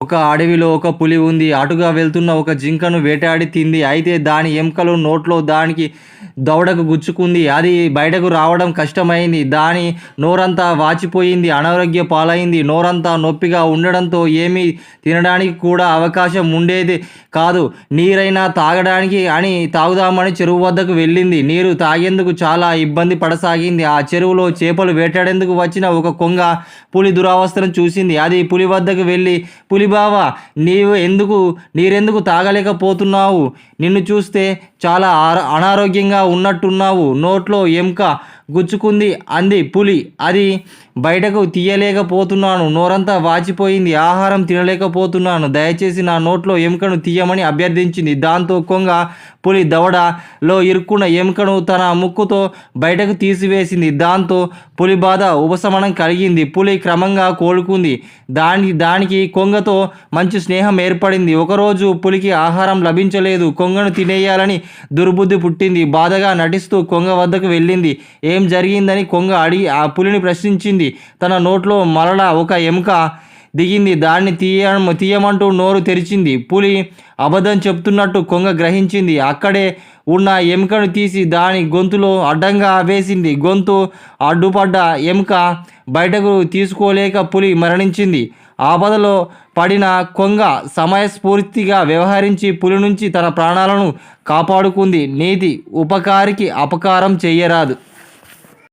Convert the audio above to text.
ఒక అడవిలో ఒక పులి ఉంది. అటుగా వెళ్తున్న ఒక జింకను వేటాడి తింది. అయితే దాని ఎముకలు నోట్లో దానికి దవడకు గుచ్చుకుంది. అది బయటకు రావడం కష్టమైంది. దాని నోరంతా వాచిపోయింది. అనారోగ్య పాలైంది. నోరంతా నొప్పిగా ఉండడంతో ఏమీ తినడానికి కూడా అవకాశం ఉండేది కాదు. నీరైనా తాగడానికి అని తాగుదామని చెరువు వద్దకు వెళ్ళింది. నీరు తాగేందుకు చాలా ఇబ్బంది పడసాగింది. ఆ చెరువులో చేపలు వేటాడేందుకు వచ్చిన ఒక కొంగ పులి దురావస్థను చూసింది. అది పులి వద్దకు వెళ్ళి పులి బావా నీవు ఎందుకు నీరెందుకు తాగలేకపోతున్నావు? నిన్ను చూస్తే చాలా అనారోగ్యంగా ఉన్నట్టున్నావు. నోట్లో ఎముక గుచ్చుకుంది అంది పులి. అది బయటకు తీయలేకపోతున్నాను. నోరంతా వాచిపోయింది. ఆహారం తినలేకపోతున్నాను. దయచేసి నా నోట్లో ఎముకను తీయమని అభ్యర్థించింది. దాంతో కొంగ పులి దవడలో ఇరుక్కున్న ఎముకను తన ముక్కుతో బయటకు తీసివేసింది. దాంతో పులి బాధ ఉపశమనం కలిగింది. పులి క్రమంగా కోలుకుంది. దాని దానికి కొంగతో మంచి స్నేహం ఏర్పడింది. ఒకరోజు పులికి ఆహారం లభించలేదు. కొంగను తినేయాలని దుర్బుద్ధి పుట్టింది. బాధగా నటిస్తూ కొంగ వద్దకు వెళ్ళింది. ఏం జరిగిందని కొంగ అడిగి ఆ పులిని ప్రశ్నించింది. తన నోట్లో మరల ఒక ఎముక దిగింది. దాన్ని తీయ తీయమంటూ నోరు తెరిచింది. పులి అబద్ధం చెప్తున్నట్టు కొంగ గ్రహించింది. అక్కడే ఉన్న ఎముకను తీసి దాని గొంతులో అడ్డంగా వేసింది. గొంతు అడ్డుపడ్డ ఎముక బయటకు తీసుకోలేక పులి మరణించింది. ఆపదలో పడిన కొంగ సమయస్ఫూర్తిగా వ్యవహరించి పులి నుంచి తన ప్రాణాలను కాపాడుకుంది. నీతి ఉపకారికి అపకారం చెయ్యరాదు